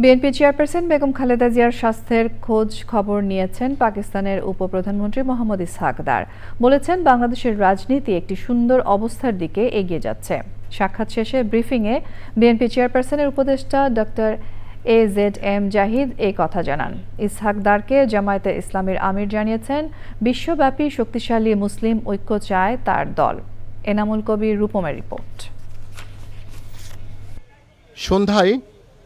BNP chairperson Begum Khaleda জিয়ার স্বাস্থ্যের খোঁজ খবর নিয়েছেন পাকিস্তানের উপপ্রধানমন্ত্রী মোহাম্মদ ইসহাকদার বলেছেন, বাংলাদেশের রাজনীতি একটি সুন্দর অবস্থার দিকে এগিয়ে যাচ্ছে। সাক্ষাৎ শেষে ব্রিফিংয়ে বিএনপি চেয়ারপারসনের উপদেষ্টা doctor A Z M Zahid এই কথা জানান। ইসহাকদারকে জামায়াতে ইসলামের আমির জানিয়েছেন, বিশ্বব্যাপী শক্তিশালী মুসলিম ঐক্য চায় তার দল। এনামুল কবির রূপমের রিপোর্ট। সন্ধ্যায়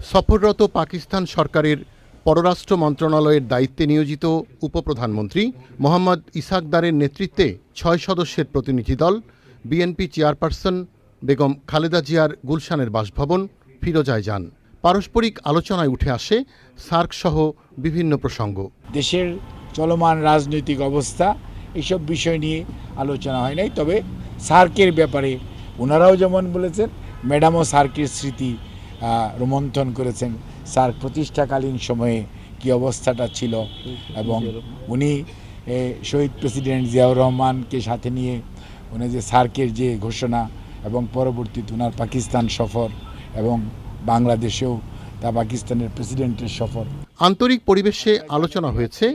সফররত পাকিস্তান সরকারের পররাষ্ট্র মন্ত্রণালয়ের দায়িত্বে নিয়োজিত উপপ্রধানমন্ত্রী মোহাম্মদ ইসাকদারের নেতৃত্বে ছয় সদস্যের প্রতিনিধি দল, বিএনপি চেয়ারপারসন বেগম খালেদা জিয়ার গুলশানের বাসভবন, ফিরোজায় যান। পারস্পরিক আলোচনায় উঠে আসে সার্ক সহ বিভিন্ন প্রসঙ্গ। দেশের চলমান রাজনৈতিক অবস্থা এইসব বিষয় নিয়ে আলোচনা হয় নাই, তবে সার্কের ব্যাপারে ওনারাও যেমন বলেছেন, ম্যাডামও সার্কের স্মৃতি রোমন্থন করেছেন। স্যার প্রতিষ্ঠাকালীন সময়ে কি অবস্থাটা ছিল? এবং উনি শহীদ প্রেসিডেন্ট জিয়াউর রহমানকে সাথে নিয়ে উনি যে সার্কের যে ঘোষণা এবং পরবর্তীতে ওনার পাকিস্তান সফর এবং বাংলাদেশেও তা পাকিস্তানের প্রেসিডেন্টের সফর। আন্তরিক পরিবেশে আলোচনা হয়েছে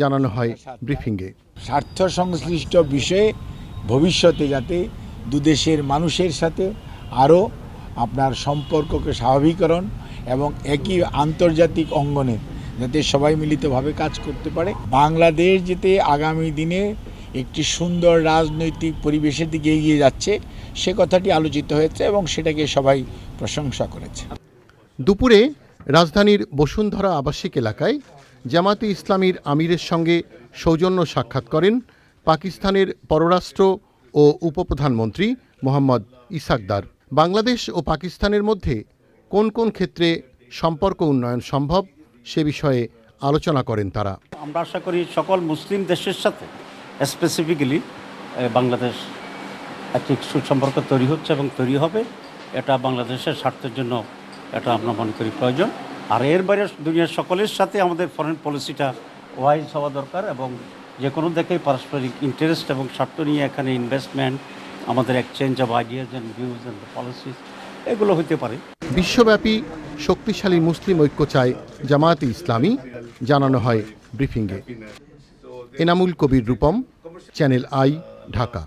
জানানো হয় ব্রিফিংয়ে। স্বার্থ সংশ্লিষ্ট বিষয়ে ভবিষ্যতে যাতে দুদেশের মানুষের সাথে আরও আপনার সম্পর্ককে স্বাভাবিকরণ এবং একই আন্তর্জাতিক অঙ্গনে যাতে সবাই মিলিতভাবে কাজ করতে পারে। বাংলাদেশ যেতে আগামী দিনে একটি সুন্দর রাজনৈতিক পরিবেশের দিকে এগিয়ে যাচ্ছে, সে কথাটি আলোচিত হয়েছে এবং সেটাকে সবাই প্রশংসা করেছে। দুপুরে রাজধানীর বসুন্ধরা আবাসিক এলাকায় জামাতে ইসলামীর আমিরের সঙ্গে সৌজন্য সাক্ষাৎ করেন পাকিস্তানের পররাষ্ট্র ও উপপ্রধানমন্ত্রী মোহাম্মদ ইসাকদার। বাংলাদেশ ও পাকিস্তানের মধ্যে কোন কোন ক্ষেত্রে সম্পর্ক উন্নয়ন সম্ভব সে বিষয়ে আলোচনা করেন তারা। আমরা আশা করি সকল মুসলিম দেশের সাথে স্পেসিফিক্যালি বাংলাদেশ একটি সুসম্পর্ক তৈরি হচ্ছে এবং তৈরি হবে। এটা বাংলাদেশের স্বার্থের জন্য এটা আমরা মনে করি প্রয়োজন। আর এর বাইরে দুনিয়ার সকলের সাথে আমাদের ফরেন পলিসিটা ওয়াইজ হওয়া দরকার এবং যে কোনো দেখেই পারস্পরিক ইন্টারেস্ট এবং স্বার্থ নিয়ে এখানে ইনভেস্টমেন্ট আমাদের exchange of ideas and views and policies এগুলো হতে পারে। বিশ্বব্যাপী শক্তিশালী মুসলিম ঐক্য চায় জামায়াতে ইসলামী, জানানো হয় ব্রিফিংয়ে। Enamul Kabir Rupam, channel I, Dhaka.